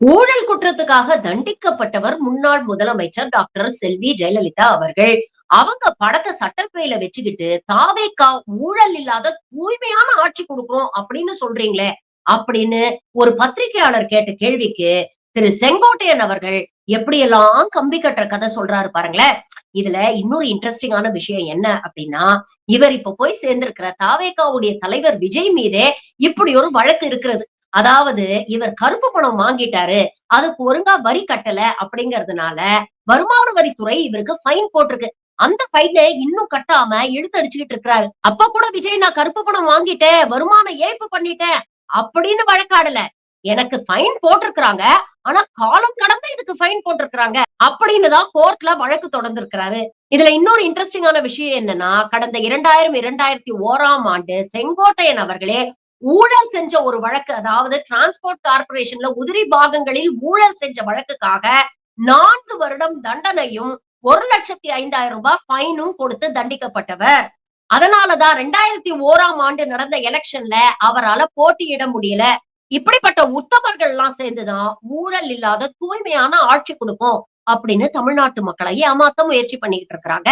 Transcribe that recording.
ஊழல் குற்றத்துக்காக தண்டிக்கப்பட்டவர் முன்னாள் முதலமைச்சர் டாக்டர் செல்வி ஜெயலலிதா அவர்கள். அவங்க படத்தை சட்டப்பையில வச்சுக்கிட்டு தாவேக்கா ஊழல் இல்லாத தூய்மையான ஆட்சி கொடுக்குறோம் அப்படின்னு சொல்றீங்களே அப்படின்னு ஒரு பத்திரிகையாளர் கேட்ட கேள்விக்கு திரு செங்கோட்டையன் அவர்கள் எப்படியெல்லாம் கம்பி கட்டுற கதை சொல்றாரு பாருங்களேன். இதுல இன்னொரு இன்ட்ரெஸ்டிங்கான விஷயம் என்ன அப்படின்னா இவர் இப்ப போய் சேர்ந்திருக்கிற தாவேக்காவுடைய தலைவர் விஜய் மீதே இப்படி ஒரு வழக்கு இருக்கிறது. அதாவது இவர் கருப்பு பணம் வாங்கிட்டாரு அதுக்கு ஒழுங்கா வரி கட்டல அப்படிங்கறதுனால வருமான வரித்துறை இவருக்கு ஃபைன் போட்டிருக்கு. அந்த ஃபைனை இன்னும் கட்டாம இழுத்தடிச்சுக்கிட்டு இருக்கிறாரு. அப்ப கூட விஜய் நான் கருப்பு பணம் வாங்கிட்டேன் வருமான ஏய்ப்பு பண்ணிட்டேன் அப்படின்னு வழக்காடல. எனக்கு ஃபைன் போட்டிருக்கிறாங்க ஆனா காலம் கடந்து இதுக்கு ஃபைன் போட்டிருக்கிறாங்க அப்படின்னு தான் கோர்ட்ல வழக்கு தொடர்ந்திருக்கிறாரு. இதுல இன்னொரு இன்ட்ரெஸ்டிங்கான விஷயம் என்னன்னா கடந்த இரண்டாயிரம் இரண்டாயிரத்தி ஓராம் ஆண்டு செங்கோட்டையன் அவர்களே ஊழல் செஞ்ச ஒரு வழக்கு அதாவது டிரான்ஸ்போர்ட் கார்பரேஷன்ல உதிரி பாகங்களில் ஊழல் செஞ்ச வழக்குக்காக நான்கு வருடம் தண்டனையும் ஒரு லட்சத்தி ஐந்தாயிரம் ரூபாய் ஃபைனும் கொடுத்து தண்டிக்கப்பட்டவர். அதனாலதான் ரெண்டாயிரத்தி ஓராம் ஆண்டு நடந்த எலெக்ஷன்ல அவரால போட்டியிட முடியல. இப்படிப்பட்ட உத்தமர்கள் எல்லாம் சேர்ந்துதான் ஊழல் இல்லாத தூய்மையான ஆட்சி கொடுப்போம் அப்படின்னு தமிழ்நாட்டு மக்களை ஏமாத்த முயற்சி பண்ணிட்டு இருக்கிறாங்க.